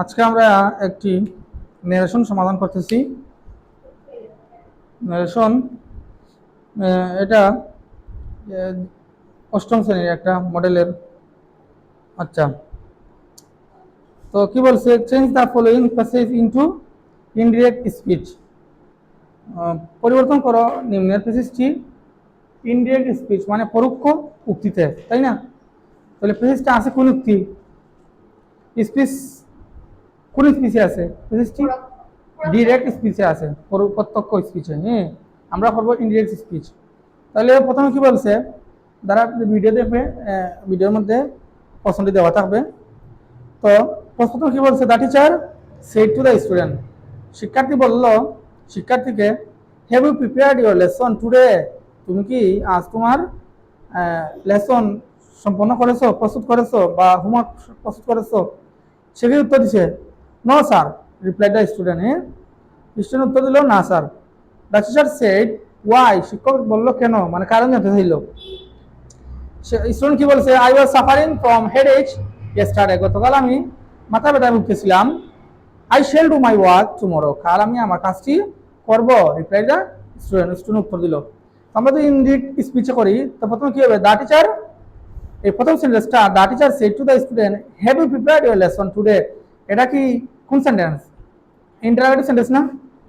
আজকে আমরা একটি নেরেশন সমাধান করতেছি। নেরেশন এটা অষ্টম শ্রেণির একটা মডেলের আচ্ছা তো কি বলছে? Change the following passage into indirect speech পরিবর্তন করো নিম্নের প্যাসেজটি ইনডিরেক্ট স্পিচ মানে পরোক্ষ উক্তিতে, তাই না? তাহলে প্যাসেজটা আছে কোন উক্তি? স্পিচ কোন স্পিচে আছে? প্যাসেজটি ডিরেক্ট স্পিচে আছে। প্রত্যক্ষ স্পিচে হ্যাঁ আমরা করব ইনডিরেক্ট স্পিচ তাহলে প্রথমে কি বলছে? যারা ভিডিও দেখবে ভিডিওর মধ্যে প্রশ্নটি দেওয়া থাকবে। তো প্রশ্ন কি বলছে? The teacher said to the student শিক্ষার্থী বলল, শিক্ষার্থীকে have you prepared your lesson today তুমি কি আজ তোমার লেসন সম্পন্ন করেছ, প্রস্তুত করেছ বা হোমওয়ার্ক প্রস্তুত করেছ? সে কি উত্তর দিছে? No sir reply the student student উত্তর দিল, না sir the teacher said why শিক্ষক বলল, কেন? মানে কারণ জানতে চাইল। স্টুডেন্ট কি বলছে I was suffering from headache yesterday গতকাল আমি মাথা ব্যথায় ভুগতেছিলাম। I shall do my work tomorrow কাল আমি আমার কাজটি করব রিপ্লাই দা স্টুডেন্ট স্টুডেন্ট উত্তর দিল। আমরা তো ইনডিড স্পিচে করি, তো প্রথমে কি হবে? দা টিচার এই প্রথম সেন্টেন্সটা the teacher said to the student have you prepared your lesson today এটা কি কোন সেন্টেন্স ইন্টারোগেটিভ সেন্টেন্স না?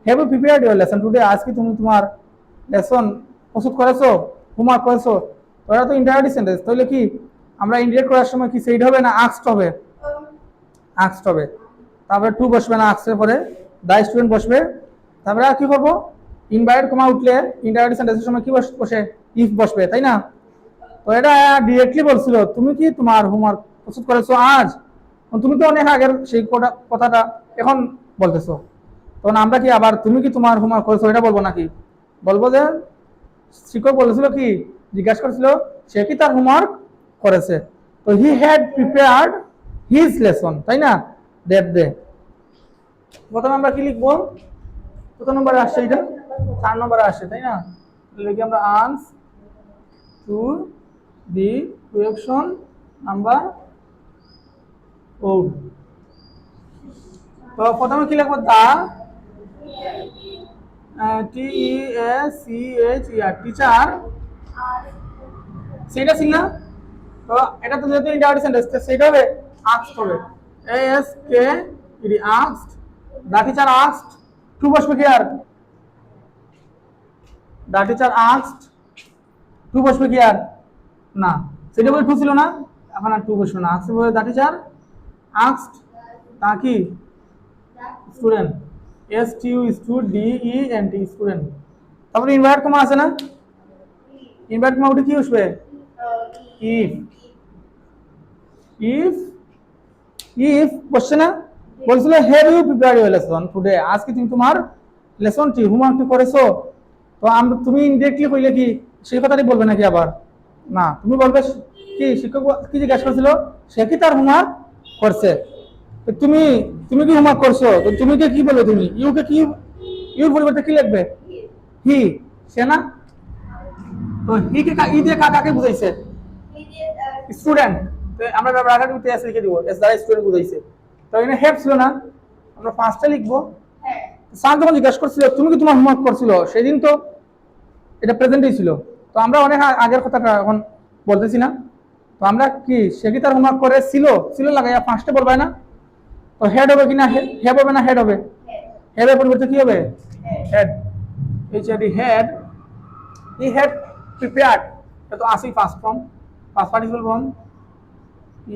Have you prepared your lesson today কি তুমি তোমার লেসন প্রস্তুত করেছ হোমওয়ার্ক করেছ। এটা তো ইন্টারোগেটিভ সেন্টেন্স তাহলে কি আমরা ইন্ডিরেক্ট করার সময় কি সেইড হবে না আক্সড হবে? আক্সড হবে। তারপরে টু বসবে না আক্সের পরে দা স্টুডেন্ট বসবে। তারপরে আর কি করব? ইনভাইট কমা উঠলে ইন্টারোগেটিভ সেন্টেন্সের সময় কি বসে ইফ বসবে, তাই না? তো এটা ডিরেক্টলি বলছিল, তুমি কি তোমার হোমওয়ার্ক প্রস্তুত করেছ আজ? তুমি তো অনেক আগের সেই কথাটা এখন বলতেছো। তখন আমরা কি আবার, তুমি কি তোমার হোমওয়ার্ক করেছ, এটা বলব নাকি? বলব যে, শিক্ষক বলেছিল কি, জিজ্ঞাসা করেছিল, সে কি তার হোমওয়ার্ক করেছে? তো he had prepared his lesson তাই না? দ্যাট ডে প্রথমে আমরা কি লিখব? কত নম্বরে আসছে এটা। চার নম্বরে আসছে, তাই না? লিখি আমরা answer to the question number ও। প্রথমে কি লিখব? The T E S C H E R teacher সেটা ছিল না? তো এটা তো যেহেতু ইন্টারভিউ সেন্টেন্স তো সেটা হবে আস্কড হবে। A S K E D asked the teacher asked to বসবে কি আর? দা টিচার আস্কড টু বসবে কি আর? না। সেটা বলে টু ছিল না? এখন আর টু বসবে না। আস্কড বলে the teacher asked the student S T U stu D E N T student তারপরে ইনভার্ট কমা আছে না? ইনভার্ট কমা উঠে কি বসবে if. if if বসছে না? বলছিল have you prepare your lesson today আজকে তুমি তোমার লেসনটি হোমওয়ার্কটি করেছ। তো আমরা তুমি ইনডিরেক্টলি কইলে কি, সেই কথাটি বলবে নাকি আবার? না, তুমি বলবে, কি শিক্ষক কি জিজ্ঞাসা করেছিল? সে কি তার হোমওয়ার্ক করছে। তুমি তুমি কি হোমওয়ার্ক করছ? তো তুমি কে কি বলবে তুমি? ইউকে কি ইউর পরিবর্তে কি লিখবে? হি সে না? তো হি কে ই দিয়ে কাকে বুঝাইছে? স্টুডেন্ট। আমরা ব্রাকেট উঠে এসে লিখে দিব। এস দ্বারা স্টুডেন্ট বুঝাইছে। তো এখানে হেল্প ছিল না? আমরা পাঁচটা লিখব। স্যার যখন জিজ্ঞাসা করছিল তুমি কি তোমার হোমওয়ার্ক করছিল? সেদিন তো এটা প্রেজেন্টেই ছিল। তো আমরা অনেক আগের কথাটা এখন বলতেছি না। তো আমরা কি, সে কি তার হোমওয়ার্ক করে? ছিল ছিল লাগাইয়া পাঁচটা বলবাই না? তো হেড হবে কি না? হেড হবে না হেড হবে? হেডের পরিবর্তে কি হবে? হেড এইচ আর হেড হি হ্যাড প্রিপেয়ার্ড এটা তো আসেই first form first participle form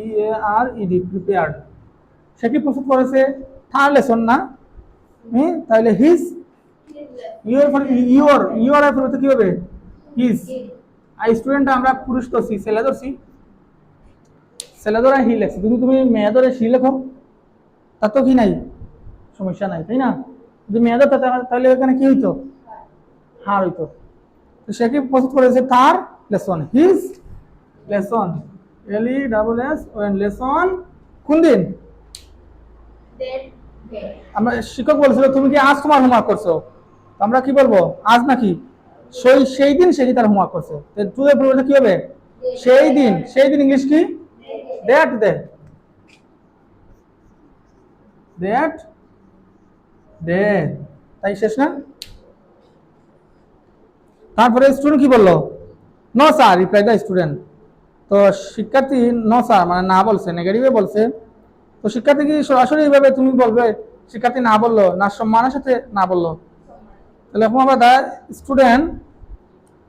E A R E D prepared সে কি প্রস্তুত করেছে? থার্ড লেসন না? হুম? তাহলে হিজ ইউর ইউর ইউর এর পরিবর্তে কি হবে? হিজ আর স্টুডেন্ট আমরা পুরুষ ধরছি, ছেলে ধরছি। ছেলে ধরা হি লেখছি কিন্তু তুমি মেয়ে ধরে সি লেখো তার তো কি নাই? সমস্যা নাই তাই না? যদি মেয়ে ধরতে তাহলে এখানে কি হইতো? হার হইতো। তো সে কি প্রস্তুত করেছে? তার lesson his lesson. L E double S O N lesson কোন দিন? আমরা শিক্ষক বলেছিল তুমি কি আজ তোমার হোমওয়ার্ক করছ? আমরা কি বলব? আজ নাকি? সেই সেই দিন সে কি তার হোমওয়ার্ক করছে? টু এর পরিবর্তে কি হবে? সেই দিন। সেই দিন ইংলিশ কি? ডে দ্যাট ডে তাই শেষ না? তারপরে স্টুডেন্ট কি বলল? No sir reply the student তো শিক্ষার্থী নো স্যার মানে না বলছে নেগেটিভে বলছে। তো শিক্ষার্থী কি সরাসরি এইভাবে তুমি বলবে, শিক্ষার্থী না বলল, না সম্মানের সাথে না বলল? তাহলে এখন আমরা the student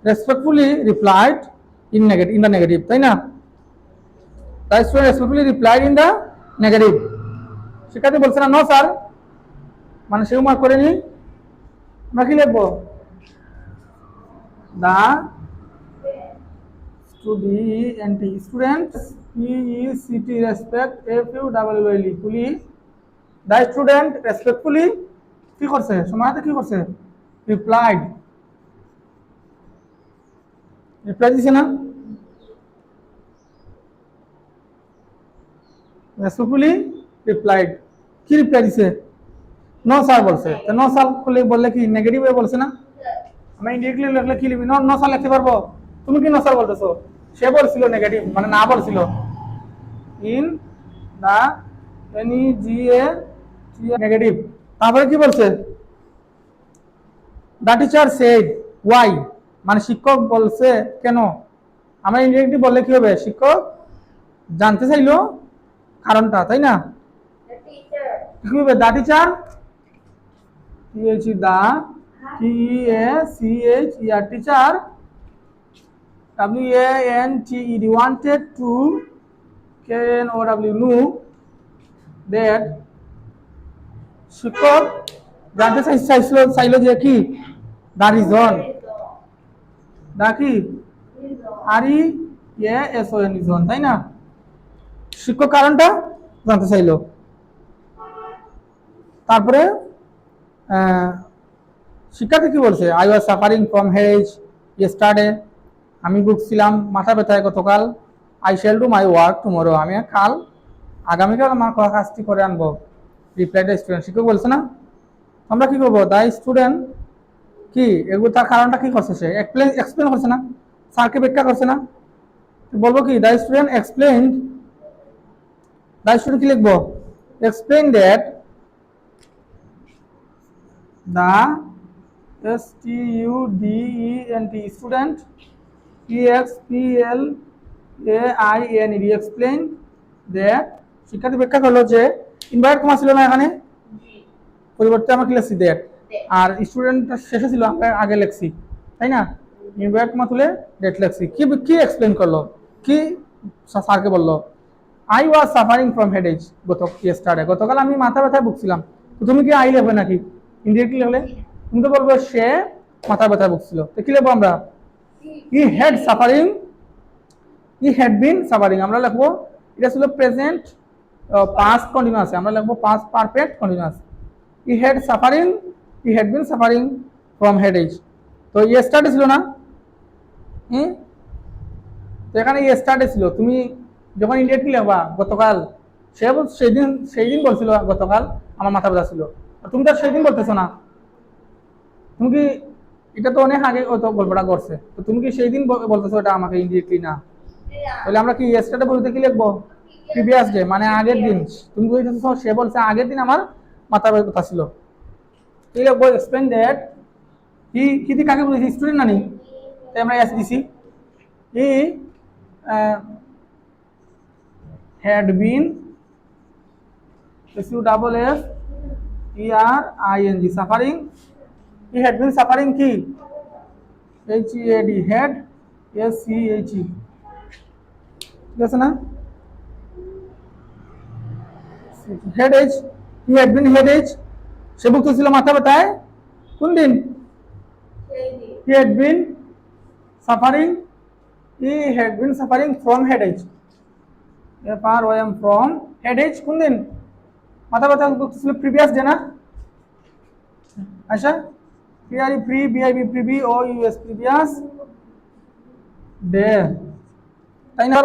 respectfully replied in negative in the negative তাই না? The student respectfully replied in the negative শিক্ষার্থী বলছে না ন স্যার মানে সেও মার্ক করে নি আমরা কি লিখব? The student e c t respect f u double l e. কুলি দা স্টুডেন্ট রেসপেক্টফুলি কি করছে? সময়তে কি করছে? রিপ্লাইড রিপ্লাই দিছে না। রেসপেক্টফুলি রিপ্লাইড কি রিপ্লাই দিছে? ন স্যার বলছে। তো নো স্যার বলে বললে কি নেগেটিভ হয়ে বলছে না? আমি ইন্ডিরেক্টলি লিখলে কি লিখবি? ন স্যার লিখতে পারব? তুমি কি ন স্যার বলতেছো? সে বলছিল নেগেটিভ মানে না বলছিল। In the N E G A negative তারপরে কি বলছে? দা টিচার সেড ওয়াই মানে শিক্ষক বলছে, কেন? আমরা ইন্ডিরেক্টলি বললে কি হবে? শিক্ষক জানতে চাইলো কারণটা তাই না? কি হবে? The teacher? The? T A C H E R teacher? W A N T E D wanted to K N O W know that শিক্ষক জানতে চাই- চাইছিল চাইলো যে কি দা রিজন দা কি R E A S O N reason তাই না? শিক্ষক কারণটা জানতে চাইলো। তারপরে শিক্ষার্থী কি বলছে? I was suffering from headache yesterday আমি ভুগছিলাম, মাথা ব্যথায় গতকাল। I shall do my work tomorrow আমি কাল আগামীকাল আমার কাজটি করে আনব। রিপ্লাই দ্য স্টুডেন্ট শিক্ষক বলছে না, আমরা কি করব? দ্য স্টুডেন্ট কি? এগুলো তার কারণটা কি করছে সে? এক্সপ্লেন এক্সপ্লেন করছে না। স্যারকে ব্যাখ্যা করছে না। বলব কি? The student explain the student কি লিখব? Explain that the S T U D E T student E X P L A I N E D explain that শিক্ষার্থী ব্যাখ্যা করল যে ইনভাইট কমা ছিল না এখানে? পরিবর্তে আমরা কি লিখছি দ্যাট আর স্টুডেন্টটা শেষে ছিল আমরা আগে লিখছি তাই না? ইনভাইট কমা তুলে ডেট লিখছি। কি কি এক্সপ্লেন করল? কি স্যারকে বলল? I was suffering from headache গত ইয়েস্টারডে গতকাল আমি মাথা ব্যথায় ভুগছিলাম। তো তুমি কি আই লিখবে নাকি? ইন্ডিরেক্টলি লিখলে তুমি তো বলব সে মাথা ব্যথায় ভুগছিল। তো কি লিখব আমরা? He had suffering he had been suffering আমরা লিখব, এটা ছিল প্রেজেন্ট পাস্ট কন্টিনিউয়াস আমরা লিখব past perfect continuous he had suffering he had been suffering from headache তো ইয়েস্টারডে ছিল না? হুম? তো এখানে ইয়েস্টারডে ছিল। তুমি যখন ইন্ডিয়া ইন্ডিয়াটি লেখবা গতকাল, সে বল- সেই দিন বলছিল, গতকাল আমার মাথা ব্যথা ছিল। তুমি তো সেই দিন বলতেছো না। তুমি কি, এটা তো অনেক আগে হয়তো গল্পটা করছে তো তুমি কি সেই দিন বল- বলতেছো এটা আমাকে ইন্ডিরেক্টলি না? তাহলে আমরা কি ইয়েস্টারডে বলতে কি লিখব? প্রিভিয়াস ডে মানে আগের দিন। তুমি বলতেছো, সে বলছে, আগের দিন আমার মাথা ব্যথা ছিল। কি লিখব? এক্সপ্লেন দ্যাট কি দিয়ে কাকে বলেছি? স্টুডেন্ট না নি? তাই আমরা এস দিছি। He had been U double F E R I N G suffering he had been suffering কি H E A D had S C H E ঠিক আছে না হেডেজ হি হ্যাড বিন হেড হেডেজ সে ভুগতেছিল মাথা ব্যথায় কোন দিন he had been suffering he had been suffering from headache F R O M from headache কোন দিন? মাথা ব্যথা ছিল প্রিভিয়াস ডে না? আচ্ছা P R pre B I B previ O U S previous day. তাই না?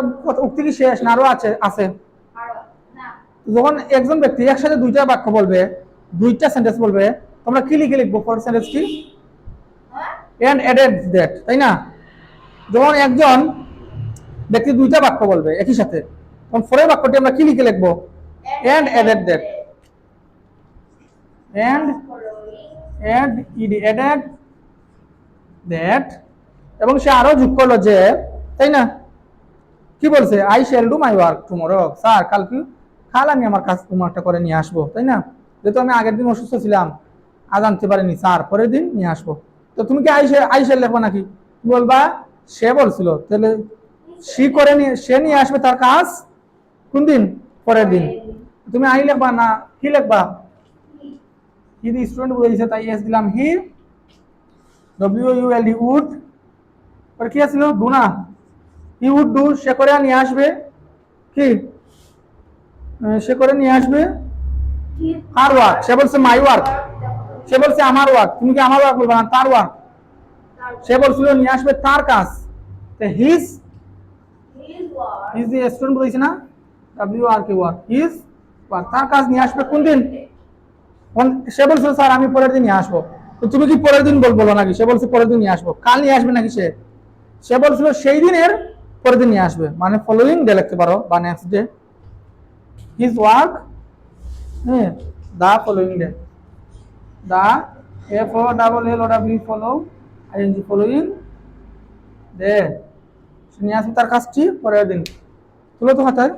উক্তি কি শেষ না আরও আছে আছে। যখন একজন ব্যক্তি একসাথে দুইটা বাক্য বলবে দুইটা সেন্টেন্স বলবে তোমরা কি লিখে লিখব? ফর সেন্টেন্স কি? এন্ড অ্যাডেড দ্যাট তাই না? যখন একজন ব্যক্তি দুইটা বাক্য বলবে একই সাথে তখন ফোরের বাক্যটি আমরা কি লিখে লিখব and added that add ed, added that. এবং সে আরও যোগ করল যে, তাই না? কি বলছে? I shall do my work tomorrow sir কালকে কাল আমি আমার কাজ হোমওয়ার্কটা করে নিয়ে আসব, তাই না? যেহেতু আমি আগের দিন অসুস্থ ছিলাম, আজ আনতে পারিনি, স্যার, পরের দিন নিয়ে আসব। তো তুমি কি আই আই শ্যাল লেখবা নাকি? বলবা, সে বলছিল, তাহলে সে করে নিয়ে, সে নিয়ে আসবে তার কাজ? কোন দিন? পরের দিন। তুমি আই লিখবা না কি লিখবা? হি দি স্টুডেন্ট বুঝাইছে তাই এস দিলাম। He W U L D would. কি আসলো ডু না। হি উড ডু সে করে নিয়ে আসবে। কি? সে করে নিয়ে আসবে। আর ওয়ার্ক। সে বলছে মাই ওয়ার্ক সে বলছে আমার ওয়ার্ক তুমি কি আমার ওয়ার্ক বলবে না তার ওয়ার্ক সে বলছিল নিয়ে আসবে তার কাজ। হিজ হিজ দি স্টুডেন্ট বলেছে না? ডাব্লিউ আর কে ওয়ার্ক তার নিয়ে আসবে কোন দিন? স্যার, আমি পরের দিন নিয়ে আসব। তো তুমি কি পরের দিন বল, বলো নাকি? সে বলছে, পরের দিন নিয়ে আসব। কাল নিয়ে আসবে নাকি সে? বলছিল, সেই দিনের পরের দিন নিয়ে আসবে। মানে ফলোইং ডে লিখতে পারো, বা next day his work the following day the F O double L O W follow I N G following day সে নিয়ে আসবে তার কাজটি পরের দিন। তুলো তো খাতায়